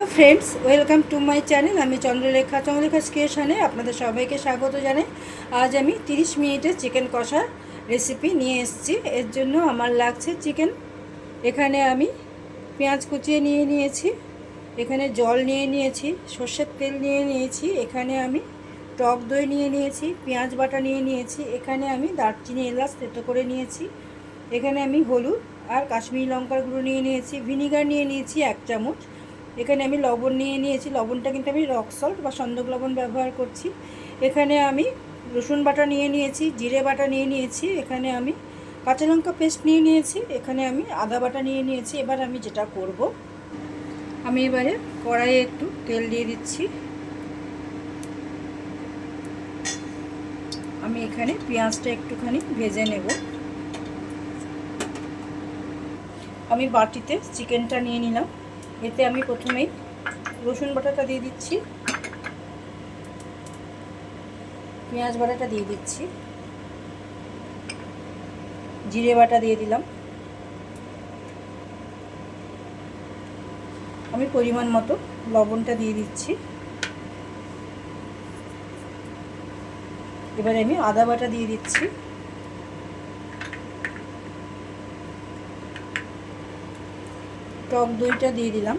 Friends welcome to my channel আমি চন্দ্রলেখা চন্দ্রলেখা ক্রিয়েশনে আপনাদের সবাইকে স্বাগত জানাই। আজ আমি 30 মিনিটের চিকেন কষা রেসিপি নিয়ে এসেছি। এর জন্য আমার লাগছে চিকেন এখানে আমি পেঁয়াজ কুচিয়ে নিয়ে নিয়েছি। এখানে জল নিয়ে নিয়েছি, সর্ষের তেল নিয়ে নিয়েছি। এখানে আমি টক দই নিয়ে নিয়েছি, পেঁয়াজ বাটা নিয়ে নিয়েছি। এখানে আমি দারচিনি এলাচ তেতো করে নিয়েছি। এখানে আমি হলুদ আর কাশ্মীরি লঙ্কার গুঁড়ো নিয়ে নিয়েছি। ভিনিগার নিয়ে নিয়েছি এক চামচ। এখানে আমি লবণ নিয়ে নিয়েছি। লবণটা কিন্তু আমি রক সল্ট বা সন্দক লবণ ব্যবহার করছি। এখানে আমি রসুন বাটা নিয়ে নিয়েছি, জিরে বাটা নিয়ে নিয়েছি, এখানে আমি কাঁচা লঙ্কা পেস্ট নিয়ে নিয়েছি, এখানে আমি আদা বাটা নিয়ে নিয়েছি। এবার আমি যেটা করব, আমি এবারে কড়াইয়ে একটু তেল দিয়ে দিচ্ছি। আমি এখানে পেঁয়াজটা একটুখানি ভেজে নেব। আমি বাটিতে চিকেনটা নিয়ে নিলাম। এতে আমি প্রথমেই রসুন বাটাটা দিয়ে দিচ্ছি, পেঁয়াজ বাটাটা দিয়ে দিচ্ছি, জিরে বাটা দিয়ে দিলাম। আমি পরিমাণ মতো লবণটা দিয়ে দিচ্ছি। এবারে আমি আদা বাটা দিয়ে দিচ্ছি। টক দইটা দিয়ে দিলাম।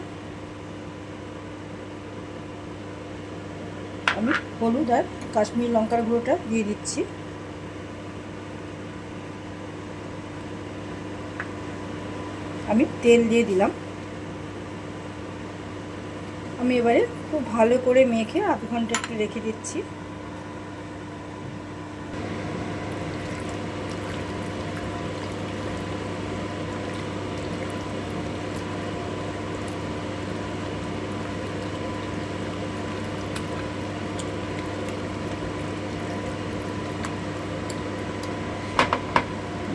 আমি হলুদ আর কাশ্মীর লঙ্কার গুঁড়োটা দিয়ে দিচ্ছি। আমি তেল দিয়ে দিলাম। আমি এবারে খুব ভালো করে মেখে আধ ঘণ্টা একটু রেখে দিচ্ছি।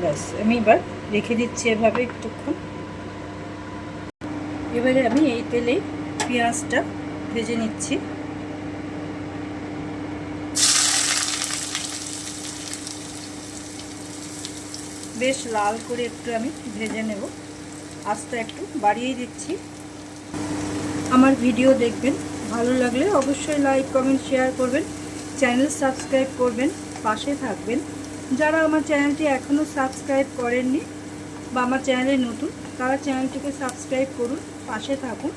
ব্যাস, আমি এবার রেখে দিচ্ছি এভাবে একটুক্ষণ। এবারে আমি এই তেলেই পেঁয়াজটা ভেজে নিচ্ছি। বেশ লাল করে একটু আমি ভেজে নেব। আস্তে একটু বাড়িয়ে দিচ্ছি। আমার ভিডিও দেখবেন, ভালো লাগলে অবশ্যই লাইক, কমেন্ট, শেয়ার করবেন। চ্যানেল সাবস্ক্রাইব করবেন, পাশে থাকবেন। যারা আমার চ্যানেলটি এখনও সাবস্ক্রাইব করেননি বা আমার চ্যানেলে নতুন, তারা চ্যানেলটিকে সাবস্ক্রাইব করুন, পাশে থাকুন।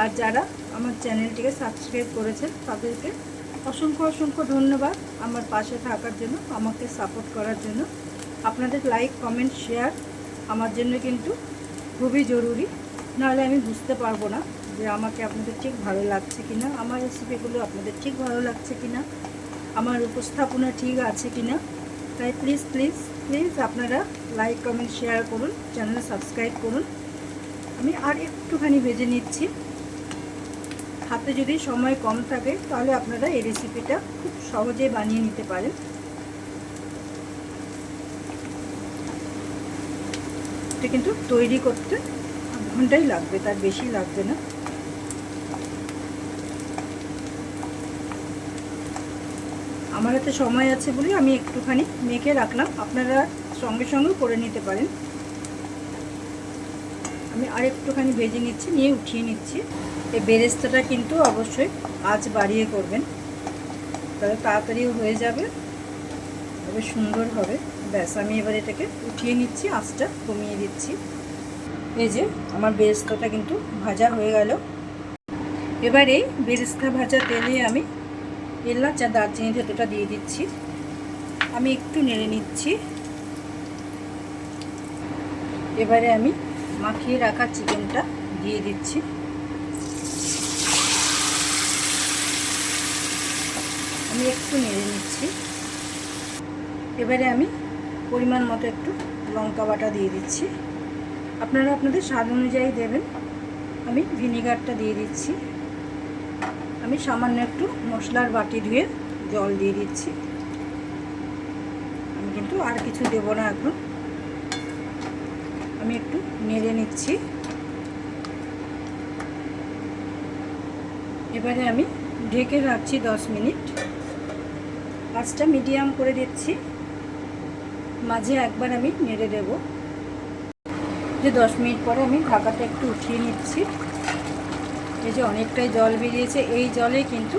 আর যারা আমার চ্যানেলটিকে সাবস্ক্রাইব করেছেন, তাদেরকে অসংখ্য অসংখ্য ধন্যবাদ আমার পাশে থাকার জন্য, আমাকে সাপোর্ট করার জন্য। আপনাদের লাইক কমেন্ট শেয়ার আমার জন্য কিন্তু খুবই জরুরি। নাহলে আমি বুঝতে পারব না যে আমাকে আপনাদের ঠিক ভালো লাগছে কি না আমার রেসিপিগুলো আপনাদের ঠিক ভালো লাগছে কি না আমার উপস্থাপনা ঠিক আছে কি না তাই প্লিজ প্লিজ প্লিজ আপনারা লাইক কমেন্ট শেয়ার করুন চ্যানেল সাবস্ক্রাইব করুন। আমি আর একটুখানি ভেজে নিচ্ছি। হাতে যদি সময় কম থাকে, তাহলে আপনারা এই রেসিপিটা খুব সহজে বানিয়ে নিতে পারেন। এটা কিন্তু তৈরি করতে ঘন্টাই লাগবে, তার বেশি লাগবে না। আমার হাতে সময় আছে বলে আমি একটুখানি মেখে রাখলাম। আপনারা সঙ্গে সঙ্গে করে নিতে পারেন। আমি আর একটুখানি ভেজে নিচ্ছি, নিয়ে উঠিয়ে নিচ্ছি। এই বেরেস্তাটা কিন্তু অবশ্যই আজ বাড়িয়ে করবেন। তাহলে তাড়াতাড়িও হয়ে যাবে। তবে সুন্দর হবে। ব্যাস, আমি এবার এটাকে উঠিয়ে নিচ্ছি, আঁচটা কমিয়ে দিচ্ছি। এই যে, আমার বেরেস্তাটা কিন্তু ভাজা হয়ে গেল। এবার এই বেরেস্তা ভাজা তেলে আমি এলাচ আর দারচিনি থেতোটা দিয়ে দিচ্ছি। আমি একটু নেড়ে নিচ্ছি। এবারে আমি মাখিয়ে রাখা চিকেনটা দিয়ে দিচ্ছি। আমি একটু নেড়ে নিচ্ছি। এবারে আমি পরিমাণ মতো একটু লঙ্কা বাটা দিয়ে দিচ্ছি। আপনারা আপনাদের স্বাদ অনুযায়ী দেবেন। আমি ভিনিগারটা দিয়ে দিচ্ছি। আমি সামান্য একটু মশলার বাটি ধুয়ে জল দিয়ে দিচ্ছি। আমি কিন্তু আর কিছু দেব না এখন। আমি একটু নেড়ে নিচ্ছি। এবারে আমি ঢেকে রাখছি দশ মিনিট। আঁচটা মিডিয়াম করে দিচ্ছি। মাঝে একবার আমি নেড়ে দেব। যে দশ মিনিট পরে আমি ঢাকাটা একটু উঠিয়ে নিচ্ছি। এই যে অনেকটাই জল বেরিয়েছে, এই জলে কিন্তু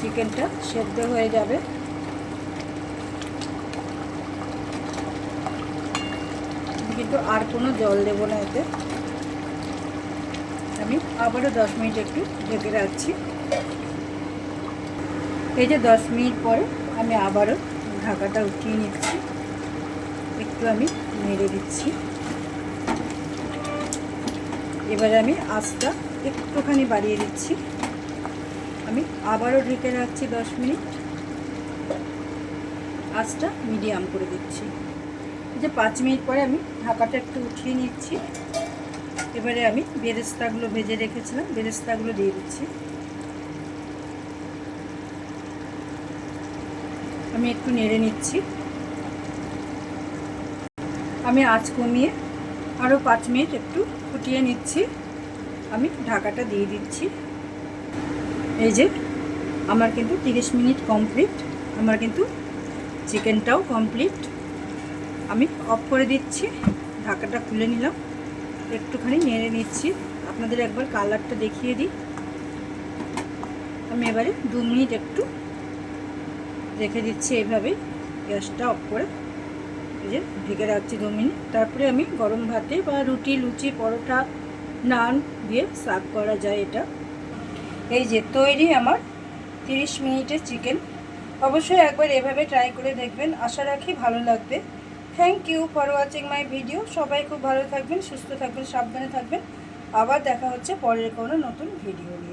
চিকেনটা সেদ্ধ হয়ে যাবে। কিন্তু আর কোনো জল দেব না এতে। আমি আবারও দশ মিনিট একটু ঢেকে রাখছি। এই যে দশ মিনিট পরে আমি আবারও ঢাকাটা উঠিয়ে নিচ্ছি। একটু আমি নেড়ে দিচ্ছি। এবারে আমি আঁচটা একটুখানি বাড়িয়ে দিচ্ছি। আমি আবারও ঢেকে রাখছি দশ মিনিট। আঁচটা মিডিয়াম করে দিচ্ছি। যে পাঁচ মিনিট পরে আমি ঢাকাটা একটু উঠিয়ে নিচ্ছি। এবারে আমি বেরেস্তাগুলো ভেজে রেখেছিলাম, বেরেস্তাগুলো দিয়ে দিচ্ছি। আমি একটু নেড়ে নিচ্ছি। আমি আঁচ কমিয়ে আরও পাঁচ মিনিট একটু ফুটিয়ে নিচ্ছি। আমি ঢাকাটা দিয়ে দিচ্ছি। এই যে, আমার কিন্তু তিরিশ মিনিট কমপ্লিট আমার কিন্তু চিকেনটাও কমপ্লিট আমি অফ করে দিচ্ছি। ঢাকাটা খুলে নিলাম। একটুখানি নেড়ে নিচ্ছি। আপনাদের একবার কালারটা দেখিয়ে দিই। আমি এবারে দু মিনিট একটু রেখে দিচ্ছি এইভাবেই গ্যাসটা অফ করে। এই যে, ঢেকে রাখছি দু মিনিট। তারপরে আমি গরম ভাতে বা রুটি, লুচি, পরোটা নান দিয়ে সার্ভ করা যায় এটা। এই যে, তৈরি আমার তিরিশ মিনিটের চিকেন। অবশ্যই একবার এভাবে ট্রাই করে দেখবেন, আশা রাখি ভালো লাগবে। Thank you for watching my video সবাই খুব ভালো থাকবেন, সুস্থ থাকবেন, সাবধানে থাকবেন। আবার দেখা হচ্ছে পরের কোনো নতুন ভিডিও নিয়ে।